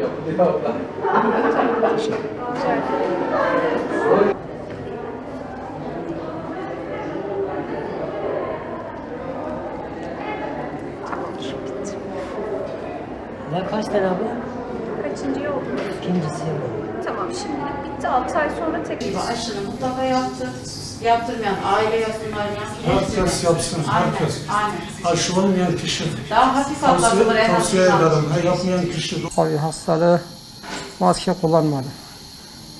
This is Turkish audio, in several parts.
Yok abla. Ne kaç tane abi? Kaçıncı oldu? İkincisi. Tamam şimdilik bitti. 6 ay sonra tekrar. aşını mutlaka yaptır. Yaptırmayan aile yapsınlar. Herkes yapsın, Aynen, herkes. aynen. Aşı olmayan kişi, Daha hafif atlatılır tavsiye, en tavsiye ederim. Ha, yapmayan kişi Tabii hastalığı maske kullanmadım.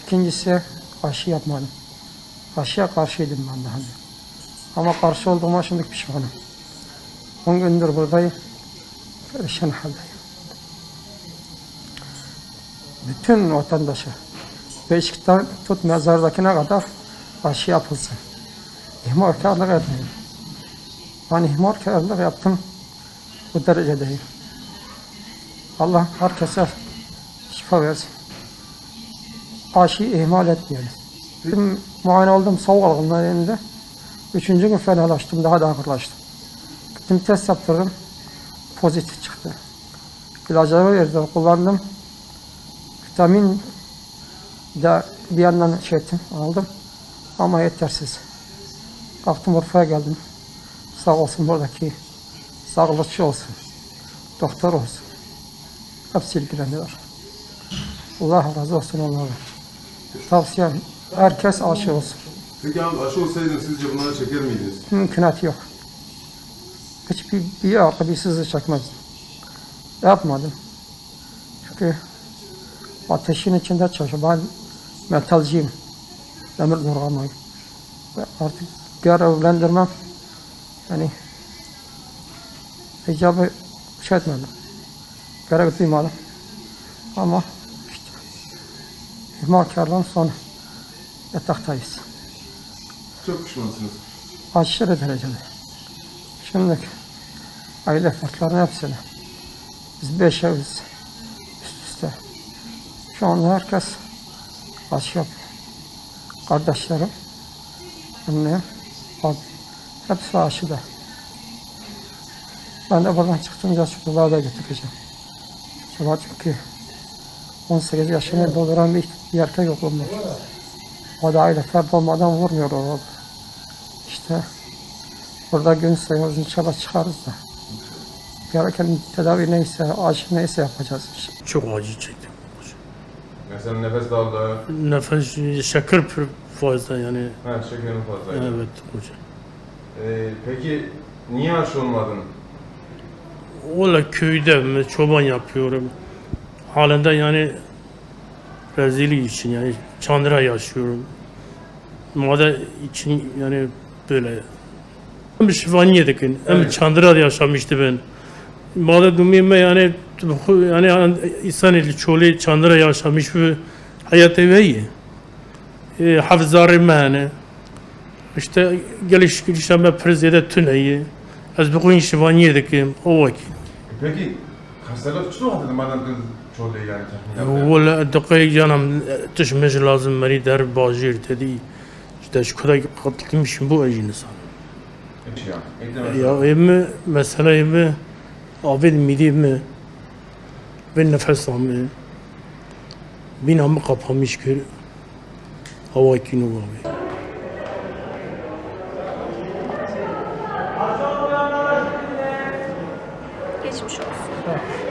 İkincisi aşı yapmadım. Aşıya karşıydım ben de hani. Ama karşı olduğuma şimdi pişmanım. 10 gündür buradayım. Perişan haldeyim. Bütün vatandaşa Beşiktaş'tan tut mezardakine kadar aşı yapılsın. İhmalkarlık etmeyin. Ben ihmalkarlık yaptım. Bu derecedeyim. Allah herkese şifa versin. Aşıyı ihmal etmeyelim. Benim muayene oldum soğuk algınlığında. Üçüncü gün fenalaştım, daha da ağırlaştım. Gittim test yaptırdım, pozitif çıktı. İlacları verdiler, kullandım. Vitamin de bir yandan şey ettim, aldım. Ama yetersiz. Kalktım Urfa'ya geldim. Sağ olsun buradaki sağlıkçı olsun, doktor olsun. Hepsi ilgileniyor. Allah razı olsun onlara. Tavsiyem herkes aşı olsun. Peki abi aşı olsaydınız sizce bunları çeker miydiniz? Mümkünatı yok. Hiçbir bir akı bir sızı çekmezdim. Yapmadım. Çünkü ateşin içinde çalışıyorum. Ben metalciyim. Demir morgamayım. Ve artık görevlendirmem. Yani icabı şey etmedim. Gerek duymadım. Ama işte ihmalkarlığın sonu yataktayız. Çok pişmansınız. aşırı derecede. Şimdi aile fertlerinin hepsini biz beş eviz üst üste. Şu anda herkes aşı yapıyor. Kardeşlerim, annem, abim hepsi aşıda. Ben de buradan çıktığımda çocukları da götüreceğim. Çünkü çünkü 18 yaşını dolduran bir, bir erkek okulum var. O da aile fert olmadan vurmuyor o. İşte burada gün sayıyoruz inşallah çıkarız da. Gereken tedavi neyse, aşı neyse yapacağız. Çok acı çektim. Mesela nefes darlığı, Nefes şeker fazla yani. ha, şekerin fazlaydı. Evet hocam. Ee, peki niye aşı olmadın? Valla köyde çoban yapıyorum. Halinde yani rezili için yani Çandıra yaşıyorum. Madde için yani böyle. Hem şifaniyedik. Hem Evet. Çandıra yaşamıştı ben. Madde dumime yani yani insan eli çoley çandıra yaşamış bir hayat eveyi. E, hafızarı mehane. İşte geliş gidişleme prezide tüneyi. Ez bu kuyun şivaniyedik o vakit. Peki hastalık çok oldu madem çoley yani tahmin Valla dakik canım tüşmesi lazım beni der bacir dedi. İşte şu kadar katılmışım bu ecini sana. Ya, ya, ya, ya, ya, ya, ya, ya, ya, ya, ya, ya, ben nefes almıyorum. Binamı kapamış gör. Hava günü var. Geçmiş olsun. Evet.